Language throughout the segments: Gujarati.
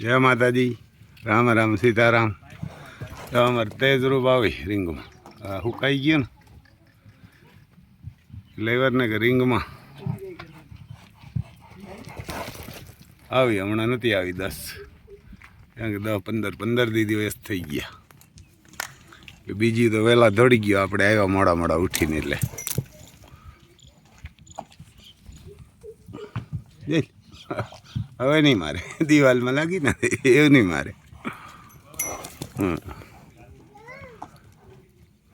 જય માતાજી. રામ રામ, સીતારામ. તો અમારે તેજરૂપ આવી રીંગમાં. આ હુકાઈ ગયું ને. લેવરને કે રીંગમાં. આવી, હમણાં નથી આવી દસ. કારણ કે દસ પંદર પંદર દિવસ થઈ ગયા. બીજી તો વહેલા દોડી ગયો, આપણે આવ્યા મોડા મોડા ઉઠીને એટલે. જઈ હવે નહીં મારે. દિવાલમાં લાગી ને એવું નહીં મારે.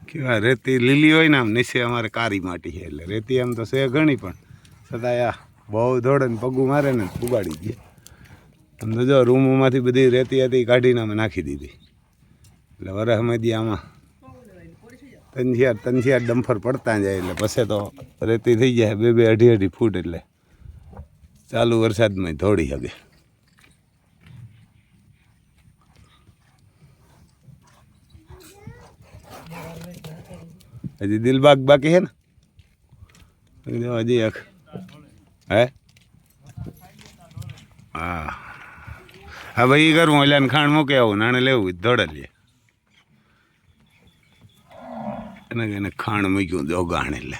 કેવા રેતી લીલી હોય ને આમ નીચે અમારે કારી માટી છે એટલે રેતી આમ તો છે ઘણી પણ. છતાંય આ બહુ દોડે ને પગું મારે ને ઉગાડી દે. આમ તો જો રૂમમાંથી બધી રેતી હતી કાઢીને અમે નાખી દીધી. એટલે વરસમાંથી આમાં તંજિયાર તંજિયાર ડમ્ફર પડતા જાય એટલે પછી તો રેતી થઈ જાય બે બે અઢી અઢી ફૂટ એટલે. ચાલુ વરસાદમાં ધોળી શકે હજી દિલબાગ બાકી છે ને? હજી એક હે? હા. હા, ભાઈ એ કરવું એટલે ખાણ મૂકે આવું, નાણે લેવું ધોડે લે. એને એને ખાણ મૂક્યું, જોગાણ એટલે.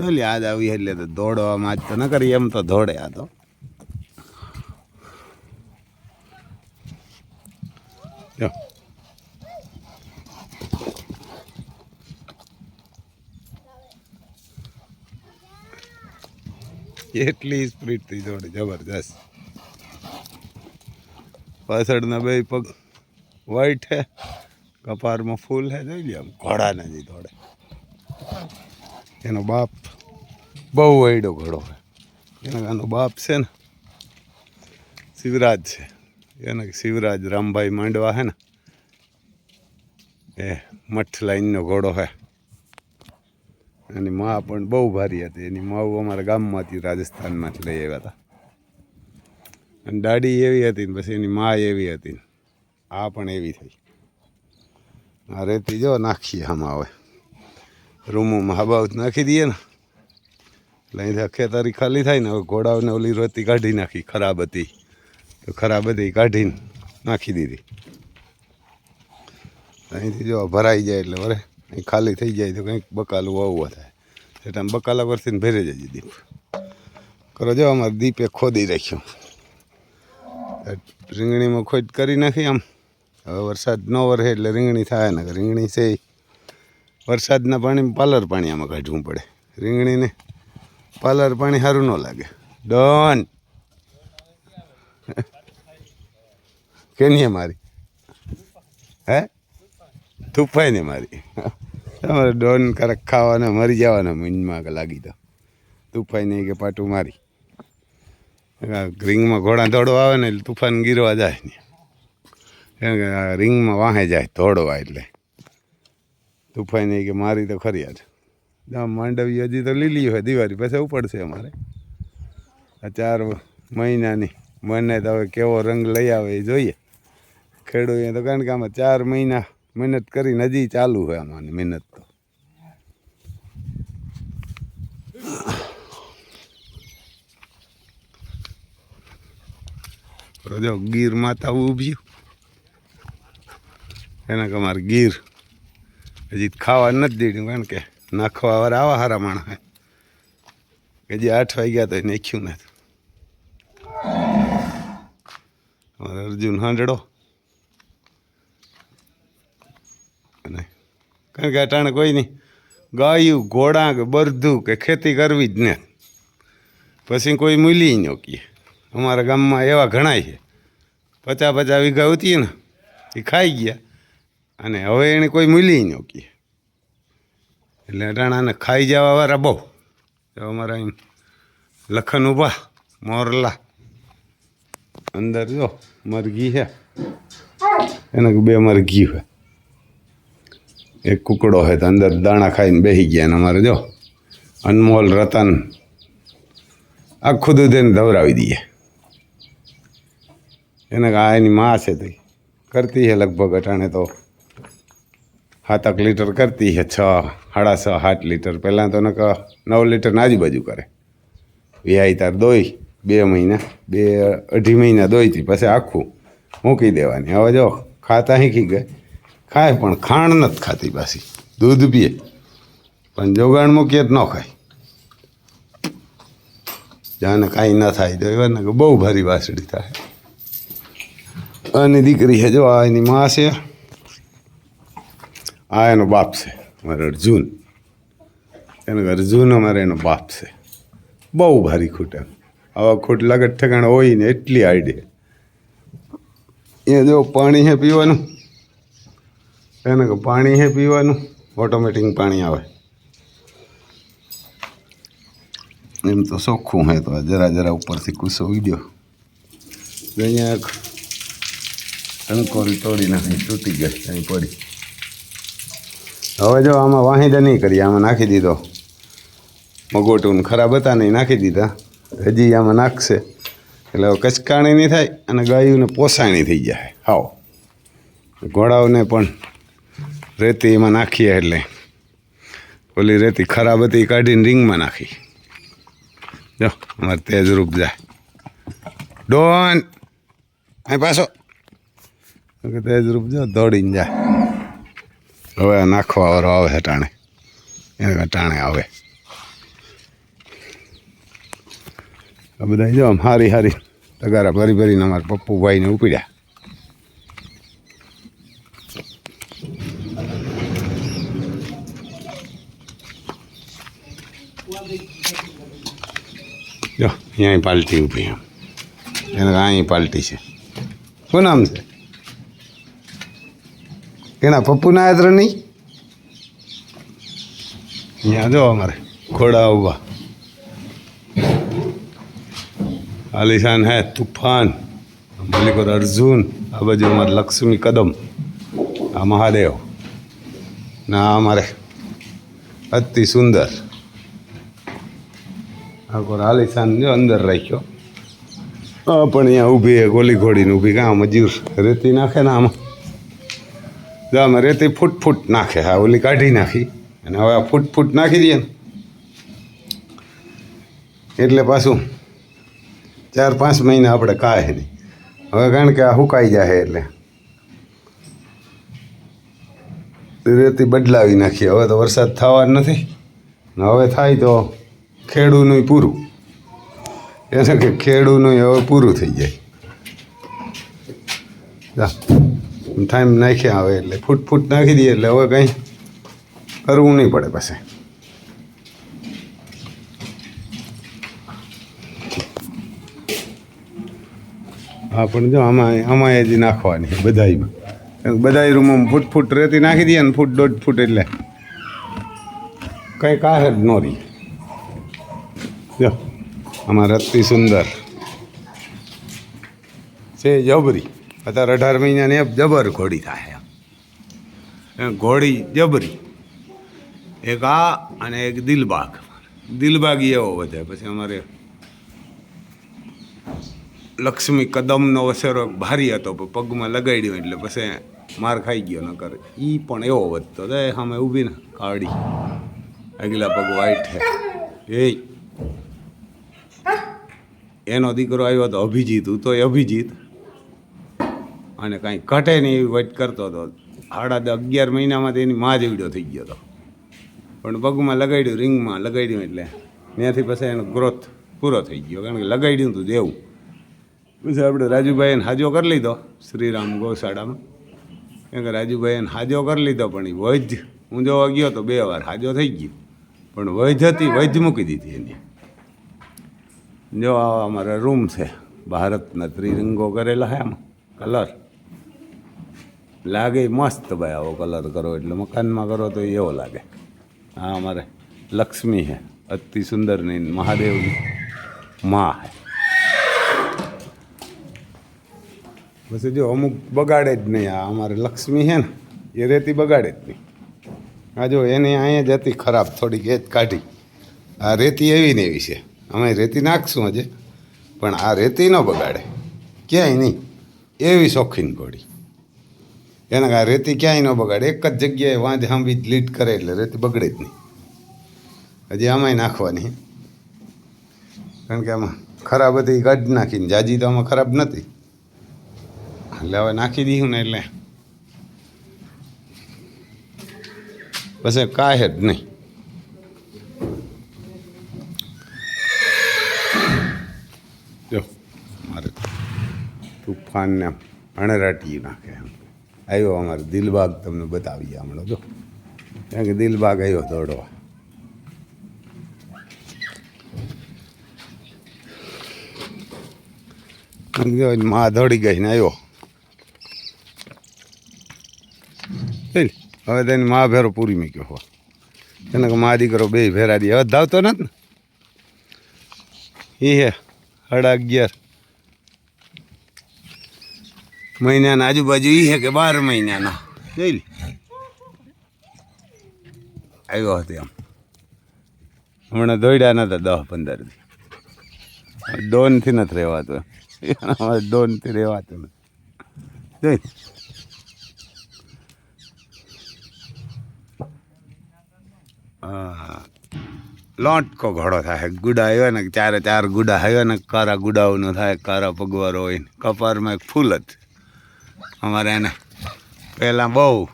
એટલે યાદ આવી એટલે તો દોડવામાં જ તો ન કરી એમ તો દોડે આ તો. જો. એટલી સ્પીડથી દોડે, જબરજસ્ત. પાછળના બે પગ વાઈટ હે કપારમાં ફૂલ હે, જોઈ લે આમ ઘોડા નથી દોડે. એનો બાપ બહુ વૈડો ઘોડો છે. એના આનો બાપ છે ને શિવરાજ છે. એને શિવરાજ રામભાઈ માંડવા હે ને એ મઠ લાઈનનો ઘોડો છે. એની મા પણ બહુ ભારી હતી. એની માવ અમારા ગામમાંથી રાજસ્થાનમાંથી લઈ આવ્યા હતા. અને દાડી એવી હતી ને પછી એની મા એવી હતી ને. આ પણ એવી થઈ. આ રેતી જો નાખીએ આમાં હવે. રૂમોમાં હબાવત નાખી દઈએ ને, એટલે અહીંથી ખેતરી ખાલી થાય ને, હવે ઘોડાઓને ઓલી રોતી કાઢી નાખી, ખરાબ હતી. તો ખરાબ હતી કાઢીને નાખી દીધી. અહીંથી જો ભરાઈ જાય એટલે વરે, અહીં ખાલી થઈ જાય તો કંઈક બકાલું વાવવા થાય. એટલે આમ બકાલા પરથી ભરે જાય દીપ. કરો જો અમારે દીપે ખોદી રાખ્યું. રીંગણીમાં ખોદ કરી નાખી આમ. હવે વરસાદ ન વરસે એટલે રીંગણી થાય ને, રીંગણી છે વરસાદના પાણી, પાલર પાણી આમાં કાઢવું પડે. રીંગણીને પાલર પાણી સારું ન લાગે. ડન. કેની મારી. હે? તુફાઈ ને મારી. તમારે ડોન કરક ખાવાના, મરી જવાના મીનમાં કે લાગી તો. તુફાઈ નહીં કે પાટું મારી. રિંગમાં ઘોડા દોડવા આવે ને એટલે તુફાન ગીરવા જાય ને. કેમ કે રિંગમાં વાહે જાય દોડવા એટલે. તુફાઈ નહીં કે મારી તો ખરી યાર આમ માંડવી હજી તો લીલી હોય, દિવાળી પછી ઉપડશે અમારે. આ ચાર મહિનાની, મને તો હવે કેવો રંગ લઈ આવે એ જોઈએ. ખેડૂએ તો કારણ કે આમાં ચાર મહિના મહેનત કરીને હજી ચાલુ હોય આમાં મહેનત તો. જો ગીર માતા ઊભી. એના કે ગીર હજી ખાવા નથી દીધું કારણ કે નાખવા વાર આવા હારા માણસ કે જે આઠ વાગ્યા તો નાખ્યું નથી. અર્જુન હાંડડો. અને કારણ કે અટાણે કોઈ નહીં, ગાયું ઘોડા કે બરધું કે ખેતી કરવી જ ને. પછી કોઈ મૂલી ન કીએ. અમારા ગામમાં એવા ઘણાય છે. પચાસ પચાસ વીઘા ઉતી ને, એ ખાઈ ગયા. અને હવે એને કોઈ મૂલી ન કીએ એટલે અટાણાને ખાઈ જવા વાળા બહુ. અમારા અહીં લખન ઊભા, મોરલા. અંદર જો મરઘી છે એને બે મરઘી હોય. એક કુકડો છે તો અંદર દાણા ખાઈને બેસી ગયા અમારે જો. અનમોલ, રતન. આખું દૂધ એને ધવરાવી દઈએ. એને આ એની માં છે તો કરતી છે લગભગ અટાણે તો. સાતક લીટર કરતી છે, છ સાડા છ, સાત લીટર. પહેલાં તો નક નવ લીટરની આજુબાજુ કરે. વ્યાય તાર દોઈ, બે મહિના, બે અઢી મહિના દોઈતી પછી આખું મૂકી દેવાની. હવે જો ખાતા શીખી ગઈ. ખાય પણ ખાણ નથી ખાતી પાછી. દૂધ પીએ. પણ જોગાણ મૂકીએ તો ન ખાય. જાને કાંઈ ન થાય તો એવા ને બહુ ભારી વાસળી થાય. અને દીકરી છે, જો આ એની માં છે. આ એનો બાપ છે, અમારે અર્જુન. એનો અર્જુન અમારે એનો બાપ છે. બહુ ભારી ખૂટ એમ. આવા ખૂટ લગટ ઠેકાણ હોય ને એટલી આઈડિયા એ જો પાણી હે પીવાનું. એને કે પાણી હે પીવાનું. ઓટોમેટિક પાણી આવે. એમ તો ચોખ્ખું હે તો જરા જરા ઉપરથી કુસો ઉડ્યો અહીંયા ટંકોરી તોડી નાખી, તૂટી ગઈ, અહીં પડી. હવે જો આમાં વાહિદા નહીં કરીએ, આમાં નાખી દીધો. મગોટું ખરાબ હતા નહીં નાખી દીધા. હજી આમાં નાખશે. એટલે કચકાણી નહીં થાય અને ગાયુંને પોસાણી થઈ જાય. હાવ ઘોડાઓને પણ રેતી એમાં નાખીએ એટલે. ઓલી રેતી ખરાબ હતી કાઢીને રિંગમાં નાખી. જો, અમારે તેજ રૂપ જાય. ડોન! અહીં પાછો. તેજ રૂપ જો દોડીને જાય. હવે નાખવા વાળો આવે છે ટાણે. એને ટાણે આવે. આ બધા જો આમ હારી હારી તગારા ભરી ભરીને અમારા પપ્પુભાઈને ઉપડ્યા. જો અહીંયા પાલટી ઊભી એમ એને અહીં પાલટી છે. શું નામ છે? એના પપ્પુના યાત્ર નહીં અહીંયા જો અમારે ઘોડા ઊભા. આલિશાન હે તુફાન મલિકોર અર્જુન, આ બાજુ અમારે લક્ષ્મી કદમ, આ મહાદેવ. ના, અમારે અતિ સુંદર. આ કોર આલિશાન જો અંદર રાખ્યો. પણ અહીંયા ઊભી ગોલી ઘોડીને ઊભી, કાં મજૂર રેતી નાખે ને આમાં? જો આમાં રેતી ફૂટ ફૂટ નાખે. હા, ઓલી કાઢી નાખી. અને હવે આ ફૂટ ફૂટ નાખી દઈએ ને. એટલે પાછું ચાર પાંચ મહિના આપણે કાંઈ નહીં. હવે કારણ કે આ સુકાઈ જાય એટલે. રેતી બદલાવી નાખીએ હવે તો વરસાદ થવા નથી. ને હવે થાય તો ખેડૂનું પૂરું. એને કે ખેડૂનું હવે પૂરું થઈ જાય. ટાઈમ નાખ્યા આવે એટલે ફૂટ ફૂટ નાખી દઈએ એટલે હવે કંઈ કરવું નહીં પડે પછી. હા, પણ જો આમાં આમાં એ જ નાખવાની બધાયમાં. બધાય રૂમમાં ફૂટ ફૂટ રેતી નાખી દઈએ ને ફૂટ દોઢ ફૂટ એટલે. કંઈ કાહ જ ન રહી. જો, આમાં રત્તી સુંદર. છે જબરી અત્યારે અઢાર મહિનાની એમ જબર ઘોડી થાય ઘોડી જબરી. એક આ અને એક દિલબાગ. દિલબાગ એવો વધે. પછી અમારે લક્ષ્મી કદમનો વસેરો ભારી હતો, પણ પગમાં લગાડ્યો એટલે પછી માર ખાઈ ગયો ન કરે એ પણ એવો વધતો. દે સામે ઊભી ને કાળી અગલા પગ વાઈટ છે એ એનો દીકરો આવ્યો તો અભિજીત હું તો અભિજીત. અને કાંઈ ઘટે નહીં એવી વટ કરતો હતો સાડા અગિયાર મહિનામાં તેની માં જેવડો થઈ ગયો હતો પણ પગમાં લગાડ્યું, રિંગમાં લગાડ્યું એટલે ત્યાંથી પછી એનો ગ્રોથ પૂરો થઈ ગયો. કારણ કે લગાડ્યું હતું દેવું. પછી આપણે રાજુભાઈને હાજો કરી લીધો, શ્રીરામ ગૌશાળામાં. કેમ કે રાજુભાઈને હાજો કરી લીધો, પણ એ વૈધ, હું જોવા ગયો તો બે વાર હાજો થઈ ગયો. પણ વૈધ હતી, વૈધ મૂકી દીધી એની. જો અમારા રૂમ છે, ભારતના ત્રિરંગો કરેલા છે આમાં કલર લાગે મસ્ત ભાઈ આવો કલર કરો એટલે મકાનમાં કરો તો એવો લાગે. હા, અમારે લક્ષ્મી છે અતિ સુંદર નહીં મહાદેવની મા છે પછી જો અમુક બગાડે જ નહીં આ અમારે લક્ષ્મી છે ને, એ રેતી બગાડે જ નહીં. આ જો એની અહીંયા જ હતી ખરાબ થોડીક એ જ કાઢી. આ રેતી એવી ને એવી છે. અમે રેતી નાખશું હજે, પણ આ રેતી ન બગાડે. ક્યાંય નહીં. એવી શોખીન ઘોડી. એને આ રેતી ક્યાંય ન બગાડે. એક જ જગ્યાએ વાંજ હાંભી લીટ કરે એટલે રેતી બગડે જ નહીં. હજી આમાંય નાખવાની. કારણ કે આમાં ખરાબ હતી કાઢી નાખીને. જાજી તો આમાં ખરાબ નથી. એટલે હવે નાખી દીધું ને એટલે. પછી કાંઈ જ નહીં. જો, મારે તુફાનને અણરાટી નાખે એમ. આવ્યો અમારો દિલબાગ તમને બતાવીએ હમણાં, જો. કારણ કે દિલબાગ આવ્યો દોડવા. માં દોડી ગઈ ને? આવ્યો હવે તેની મા ભેરો પૂરી મૂક્યો હો. એને કે મા દીકરો બે ભેરા દે. હવે ધાવતો નથી ને? એ હે, સાડા અગિયાર. મહિનાના આજુબાજુ એ છે કે બાર મહિનાનો. જોઈ આવ્યો હતો એમ. હમણાં દોડ્યા નતા દસ પંદર દી. ડોનથી નથી રહેવાતું અમારે ડોનથી રહેવાતું નથી. જોઈ લોટકો ઘોડો થાય. ગુડા આવ્યો ને ચારે ચાર ગુડા આવ્યો ને કારા ગુડાઓનો થાય, કારા પગવારો હોય ને. કપારમાં એક ફૂલ જ. અમારે એને પહેલાં બહુ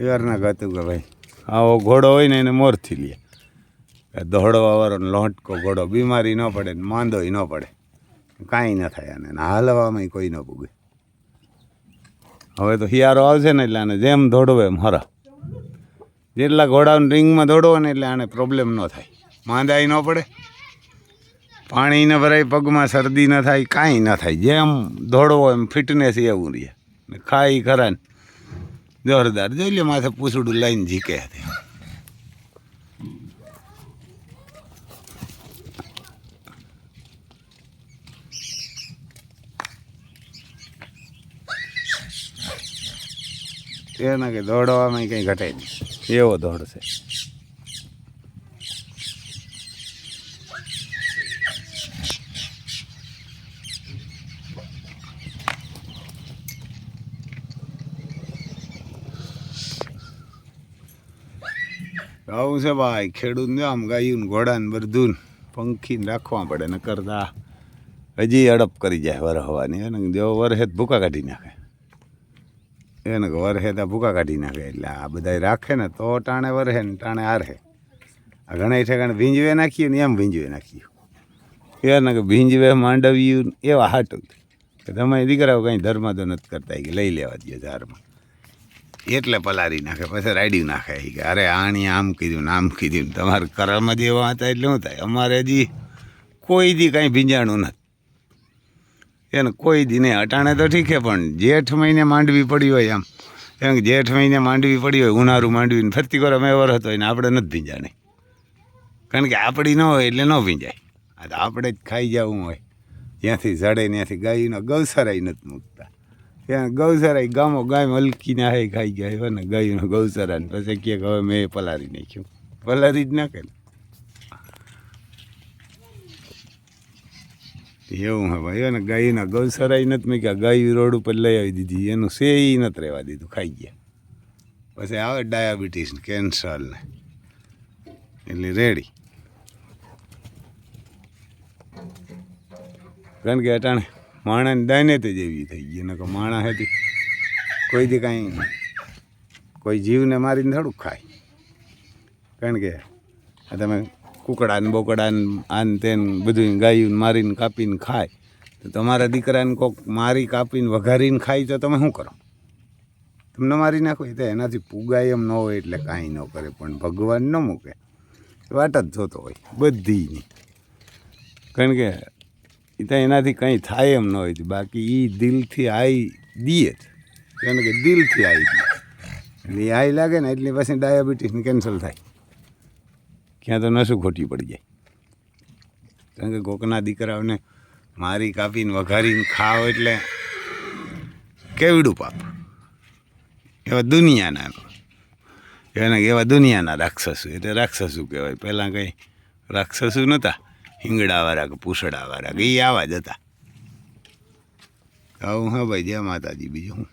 એવારના કહેતું કે ભાઈ, આવો ઘોડો હોય ને એને મોરથી લે. દોડવાવાળો લોટકો ઘોડો, બીમારી ન પડે ને માંદોય ન પડે. કાંઈ ન થાય અને હાલવામાં કોઈ ન પૂગે હવે તો હિયારો આવશે ને એટલે આને જેમ દોડવે એમ હરા. જેટલા ઘોડાને રિંગમાં દોડવો ને એટલે આને પ્રોબ્લેમ ન થાય. માંદાય ન પડે. પાણી ન ભરાય, પગમાં શરદી ન થાય, કાંઈ ન થાય. જેમ દોડવો એમ ફિટનેસ એવું રહે. ને ખાઈ ખરા ને જોરદાર. જોઈ લે માથે પૂછડું લઈને જીકે હતી એના કે દોડવામાં કંઈ ઘટે નહીં. એવો દોડશે આવું છે ભાઈ ખેડૂતને આમ ગાયું ને ઘોડા ને બધું પંખીને રાખવા પડે ને કરતા હજી અડપ કરી જાય વરહવાની. એને જેવો વરહેત ભૂકા કાઢી નાખે. એને વરહે તો ભૂકા કાઢી નાખે, એટલે આ બધા રાખે ને તો ટાણે વરહે ને ટાણે હારે આ ઘણા ઠેકાણે ભીંજવે નાખીએ ને એમ ભીંજવે નાખ્યું એને કે ભીંજવે, માંડવ્યું એવા હાટું. કે તમે દીકરાઓ કંઈ ધર્મ તો નથી કરતા કે લઈ લેવા દે ઝારમાં એટલે પલારી નાખે, પછી રાડી નાખે કે, અરે આણી આમ કીધું આમ કીધું તમારે કરવામાં જે હતા એટલે શું થાય? અમારે હજી કોઈ દી કાંઈ ભીંજાણું નથી. એને કોઈ દી નહીં અટાણે તો ઠીક છે, પણ જેઠ મહિને માંડવી પડી હોય આમ. એમ જેઠ મહિને માંડવી પડી હોય, ઉનાળું માંડવીને ફરતી કરો અમે વર હતો ને આપણે નથી ભીંજાણી. કારણ કે આપણી ન હોય એટલે ન ભીંજાય. આ તો આપણે જ ખાઈ જવું હોય. જ્યાંથી જડે ત્યાંથી ગાયનો ગૌસરાય નથી મૂકતા. ત્યાં ગૌસરાય ગામો ગાય મલકીને હાય ખાઈ ગયા એવા ને ગાયનો ગૌસરા ને પછી કહે કે હવે મેં પલારી નાખ્યું. પલારી જ નાખે ને. એવું હે ભાઈ. અને ગાયના ગૌસરાય નથી મેં કે ગાય રોડ ઉપર લઈ આવી દીધી. એનું સે નથી રહેવા દીધું. ખાઈ ગયા. પછી આવે ડાયાબિટીસ ને કેન્સર ને. એટલે રેડી. કારણ કે અટાણે માણાની દાને તે જેવી થઈ ગઈ, નકર માણા હતી કોઈ દી કાંઈ કોઈ જીવને મારીને થોડુંક ખાય. કારણ કે તમે કુકડાને બોકડાને આન તેન બધું ગાયું મારીને કાપીને ખાય, તો તમારા દીકરાને કોક મારી કાપીને વઘારીને ખાય તો તમે શું કરો? તમને મારી નાખો તો એનાથી પુગાય એમ ન હોય એટલે કાંઈ ન કરે, પણ ભગવાન ન મૂકે. વાટ જ જોતો હોય, બધીની. કારણ કે એ તો એનાથી કંઈ થાય એમ ન હોય. બાકી એ દિલથી આઈ દીએ કારણ કે દિલથી આવી દે એટલે એ આઈ લાગે ને એટલે પછી ડાયાબિટીસને કેન્સલ થાય. ક્યાં તો નશું ખોટી પડી જાય. કારણ કે કોકના દીકરાઓને મારી કાપીને વઘારીને ખાવ એટલે કેવડું પાપ. એવા દુનિયાના એના એવા દુનિયાના રાક્ષસો. એટલે રાક્ષસો કહેવાય. પહેલાં કંઈ રાક્ષસો નહોતા. હિંગડાવાળા કે પૂસડાવાળા કે એ આવા જ હતા. હું હા ભાઈ, જય માતાજી, બીજું હું